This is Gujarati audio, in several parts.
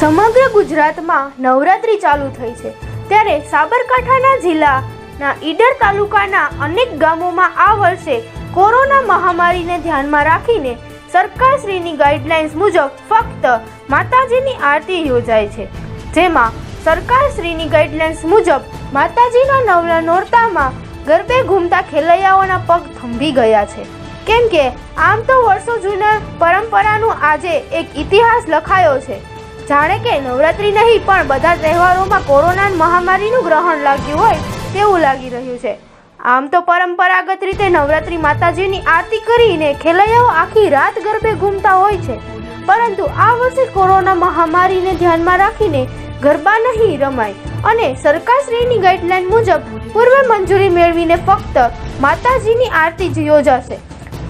સમગ્ર ગુજરાતમાં નવરાત્રિ ચાલુ થઈ છે. ત્યારે સાબરકાંઠાના જિલ્લાના ઈડર તાલુકાના અનેક ગામોમાં આ વર્ષે કોરોના મહામારીને ધ્યાનમાં રાખીને સરકારશ્રીની ગાઈડલાઇન્સ મુજબ ફક્ત માતાજીની આરતી યોજાય છે. જેમાં સરકારશ્રીની ગાઈડલાઇન્સ મુજબ માતાજીના નવલા નોરતામાં ગરબે ઘૂમતા ખેલૈયાઓના પગ થંભી ગયા છે. કેમ કે આમ તો વર્ષો જૂના પરંપરાનું આજે એક ઇતિહાસ લખાયો છે. જાણે કે નવરાત્રી નહીં, પણ બધા તહેવારોમાં કોરોના મહામારીનું ગ્રહણ લાગ્યું હોય તેવું લાગી રહ્યું છે. આમ તો પરંપરાગત રીતે નવરાત્રી માતાજીની આરતી કરીને ખેલૈયાઓ આખી રાત ગરબે ઘૂમતા હોય છે. પરંતુ આ વર્ષે કોરોના મહામારીને ધ્યાનમાં રાખીને ગરબા નહીં રમાય અને સરકારશ્રીની ગાઈડલાઈન મુજબ પૂર્વ મંજૂરી મેળવીને ફક્ત માતાજીની આરતી જ યોજાશે.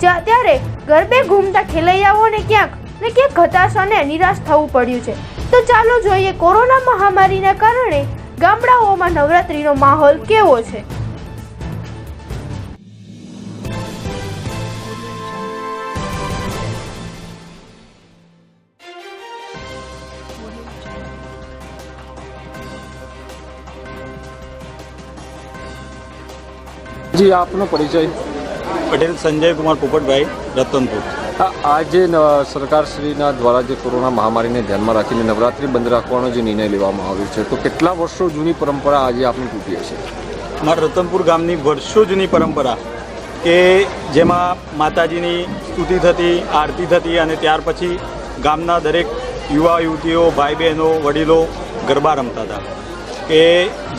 ત્યારે ગરબે ઘૂમતા ખેલૈયાઓને ક્યાંક ને ક્યાંક હતાશ અને નિરાશ થવું પડ્યું છે. તો ચાલો જોઈએ કોરોના મહામારીના કારણે ગામડાઓમાં નવરાત્રીનો માહોલ કેવો છે? જી આપનો પરિચય. પટેલ સંજય કુમાર પોપટભાઈ રતનપુર. આજે સરકારશ્રીના દ્વારા જે કોરોના મહામારીને ધ્યાનમાં રાખીને નવરાત્રી બંધ રાખવાનો જે નિર્ણય લેવામાં આવ્યો છે, તો કેટલા વર્ષો જૂની પરંપરા આજે આપણી તૂટી હશે? અમારા રતનપુર ગામની વર્ષો જૂની પરંપરા કે જેમાં માતાજીની સ્તુતિ થતી, આરતી થતી અને ત્યાર પછી ગામના દરેક યુવા, યુવતીઓ ભાઈ બહેનો વડીલો ગરબા રમતા હતા. કે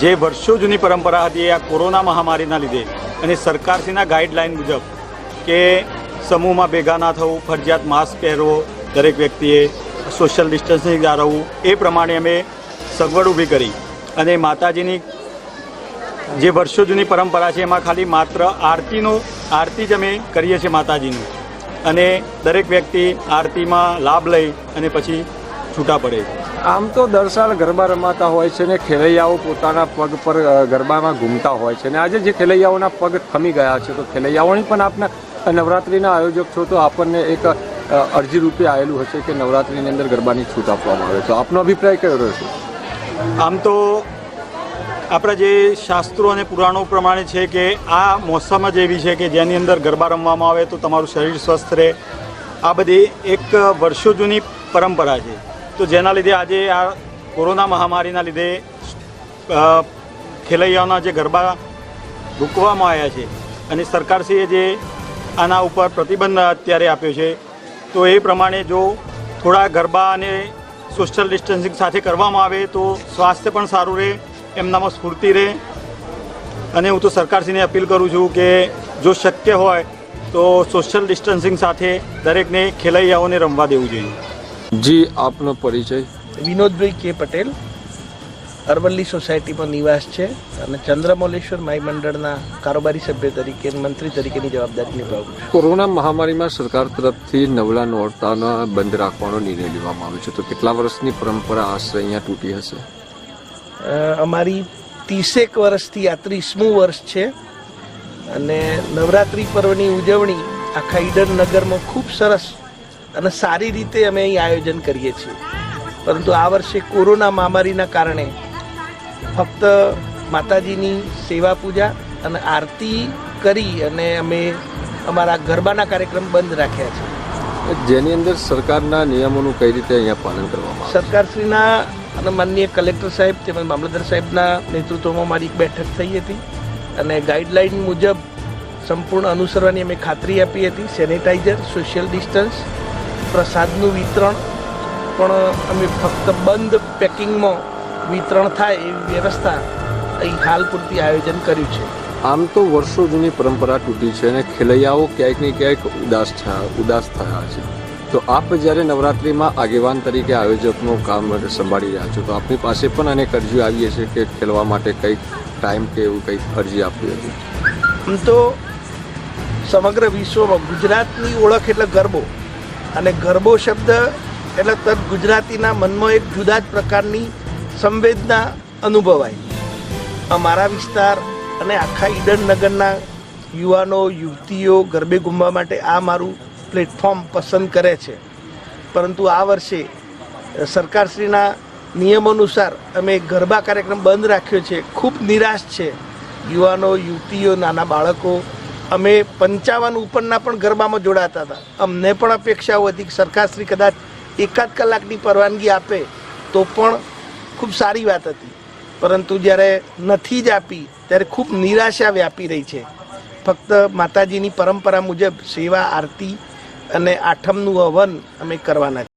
જે વર્ષો જૂની પરંપરા હતી એ આ કોરોના મહામારીના લીધે અને સરકારશ્રીના ગાઈડલાઈન મુજબ કે સમૂહમાં ભેગા ના થવું, ફરજિયાત માસ્ક પહેરવો, દરેક વ્યક્તિએ સોશિયલ ડિસ્ટન્સિંગ જાળવવું એ પ્રમાણે અમે સગવડ ઊભી કરી. અને માતાજીની જે વર્ષો જૂની પરંપરા છે, એમાં ખાલી માત્ર આરતીનો, આરતી જ અમે કરીએ છીએ માતાજીનું. અને દરેક વ્યક્તિ આરતીમાં લાભ લઈ અને પછી છૂટા પડે આમ તો દર સાલ ગરબા રમાતા હોય છે ને ખેલૈયાઓ પોતાના પગ પર ગરબામાં ઘૂમતા હોય છે ને આજે જે ખેલૈયાઓના પગ થમી ગયા છે, તો ખેલૈયાઓની પણ આપના નવરાત્રિના આયોજક છો તો આપણને એક અરજી રૂપે આવેલું હશે કે નવરાત્રિની અંદર ગરબાની છૂટ આપવામાં આવે તો આપનો અભિપ્રાય કયો રહેશે? આમ તો આપણા જે શાસ્ત્રો અને પુરાણો પ્રમાણે છે કે આ મોસમ જ એવી છે કે જેની અંદર ગરબા રમવામાં આવે તો તમારું શરીર સ્વસ્થ રહે. આ બધી એક વર્ષો જૂની પરંપરા છે. તો જેના લીધે આજે આ કોરોના મહામારીના લીધે ખેલૈયાઓના જે ગરબા રૂકવામાં આવ્યા છે અને સરકારશ્રીએ જે આના ઉપર પ્રતિબંધ અત્યારે આપ્યો છે. તો એ પ્રમાણે જો થોડા ગરબા અને સોશિયલ ડિસ્ટન્સિંગ સાથે કરવામાં આવે તો સ્વાસ્થ્ય પણ સારું રહે એમનામાં સ્ફૂર્તિ રહે. અને હું તો સરકારશ્રીને અપીલ કરું છું કે જો શક્ય હોય તો સોશિયલ ડિસ્ટન્સિંગ સાથે દરેકને ખેલૈયાઓને રમવા દેવું જોઈએ. જી આપનો પરિચય. વિનોદભાઈ કે પટેલ. અરવલ્લી સોસાયટીમાં નિવાસ છે અને ચંદ્રમૌલેશ્વર માઈ મંડળના કારોબારી સભ્ય તરીકે મંત્રી તરીકેની જવાબદારી નિભાવું છું. કોરોના મહામારીમાં સરકાર તરફથી નવલા નોરતાના બંધ રાખવાનો નિર્ણય લેવામાં આવ્યો છે. તો કેટલા વર્ષની પરંપરા આશરે અહીંયા તૂટી હશે? અમારી ત્રીસેક વર્ષથી આ ત્રીસમું વર્ષ છે અને નવરાત્રિ પર્વની ઉજવણી આખા ઈડન નગરમાં ખૂબ સરસ અને સારી રીતે અમે અહીં આયોજન કરીએ છીએ. પરંતુ આ વર્ષે કોરોના મહામારીના કારણે ફક્ત માતાજીની સેવા પૂજા અને આરતી કરી અને અમે અમારા ગરબાના કાર્યક્રમ બંધ રાખ્યા છે. જેની અંદર સરકારના નિયમોનું કઈ રીતે અહીંયા પાલન કરવામાં આવે સરકારશ્રીના અને માનનીય કલેક્ટર સાહેબ તેમજ મામલતદાર સાહેબના નેતૃત્વમાં મારી એક બેઠક થઈ હતી અને ગાઈડલાઈન મુજબ સંપૂર્ણ અનુસરવાની અમે ખાતરી આપી હતી. સેનિટાઈઝર સોશિયલ ડિસ્ટન્સ પ્રસાદનું વિતરણ પણ અમે ફક્ત બંધ પેકિંગમાં વિતરણ થાય એવી વ્યવસ્થા અહીં હાલ પૂરતી આયોજન કર્યું છે. આમ તો વર્ષો જૂની પરંપરા તૂટી છે અને ખેલૈયાઓ ક્યાંક ને ક્યાંક ઉદાસ થયા ઉદાસ થયા છે. તો આપ જ્યારે નવરાત્રિમાં આગેવાન તરીકે આયોજકનું કામ સંભાળી રહ્યા છો તો આપની પાસે પણ અનેક અરજીઓ આવીએ છે કે ખેલવા માટે કંઈક ટાઈમ કે એવું કંઈક અરજી આપવી હતી? આમ તો સમગ્ર વિશ્વમાં ગુજરાતની ઓળખ એટલે ગરબો. અને ગરબો શબ્દ એટલે તદ ગુજરાતીના મનમાં એક જુદા જ પ્રકારની સંવેદના અનુભવાય. અમારા વિસ્તાર અને આખા ઈડન નગરના યુવાનો, યુવતીઓ ગરબે ઘૂમવા માટે આ મારું પ્લેટફોર્મ પસંદ કરે છે. પરંતુ આ વર્ષે સરકારશ્રીના નિયમ અનુસાર અમે ગરબા કાર્યક્રમ બંધ રાખ્યો છે. ખૂબ નિરાશ છે. યુવાનો, યુવતીઓ, નાના બાળકો, અમે પંચાવન ઉપરના પણ ગરબામાં જોડાતા હતા. અમને પણ અપેક્ષાઓ હતી કે સરકારશ્રી કદાચ એકાદ કલાકની પરવાનગી આપે તો પણ ખૂબ સારી વાત હતી. પરંતુ જ્યારે નથી જ આપી, ત્યારે ખૂબ નિરાશા વ્યાપી રહી છે. ફક્ત માતાજીની પરંપરા મુજબ સેવા, આરતી અને આઠમનું હવન અમે કરવાના